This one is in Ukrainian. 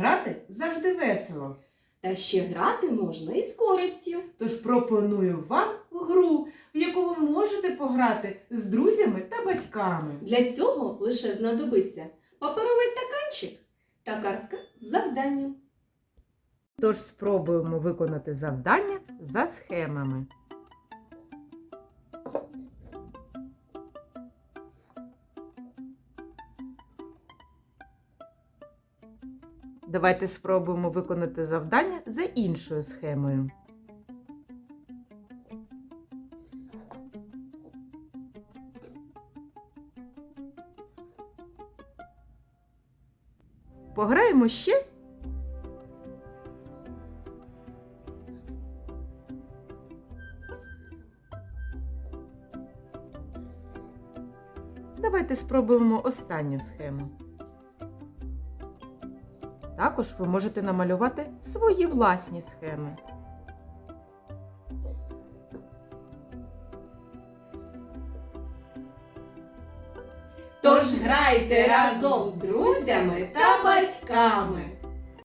Грати завжди весело. Та ще грати можна і з користю. Тож пропоную вам гру, в яку ви можете пограти з друзями та батьками. Для цього лише знадобиться паперовий стаканчик та картка з завданням. Тож спробуємо виконати завдання за схемами. Давайте спробуємо виконати завдання за іншою схемою. Пограємо ще Давайте спробуємо останню схему. Також ви можете намалювати свої власні схеми. Тож грайте разом з друзями та батьками.